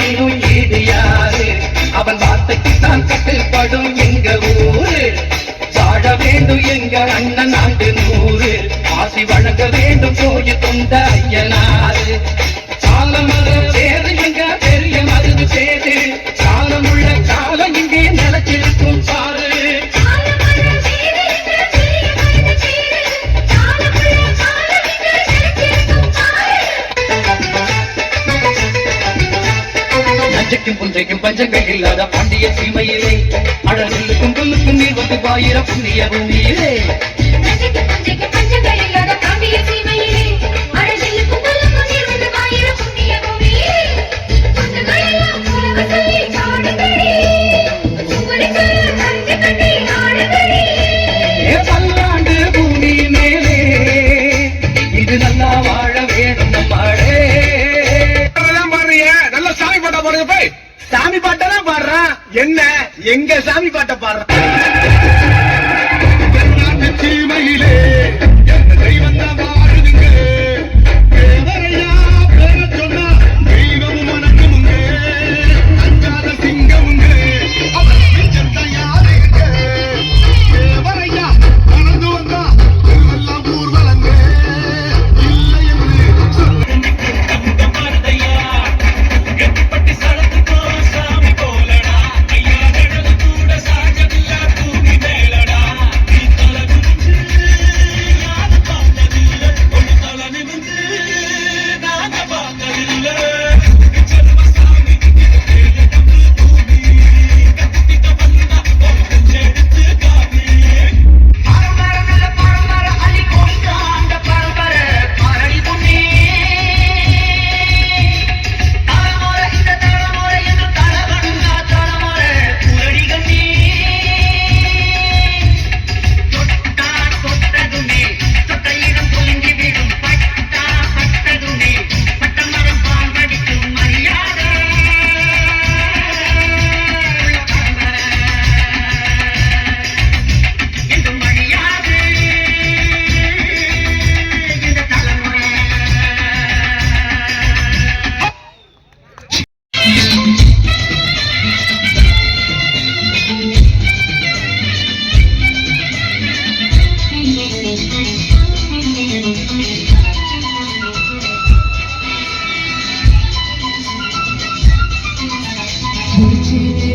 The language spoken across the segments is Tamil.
நாட்டினும் ஈடு யாரு? அவன் வார்த்தைக்கு தான் கட்டுப்படும் எங்க ஊரு. வாழ வேண்டும் எங்க அண்ணன் ஆண்டு நூறு. ஆசி வழங்க வேண்டும் கோயில் தொண்டா புஞ்சைக்கும் பஞ்சங்கள் இல்லாத பாண்டிய சீமையிலே. அடலுக்கும் புல்லுக்கும் நீர் வந்து பாயிர புண்ணிய பூமியிலே. பஞ்சைக்கும் பஞ்சங்கள். என்ன? எங்க சாமி பாட்ட பாடுற? சீமையிலே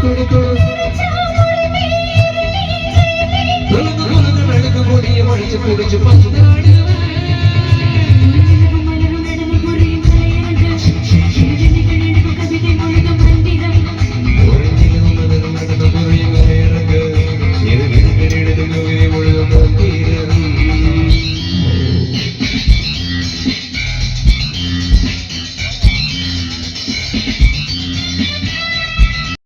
കുടിച്ചു പച്ചക്കറി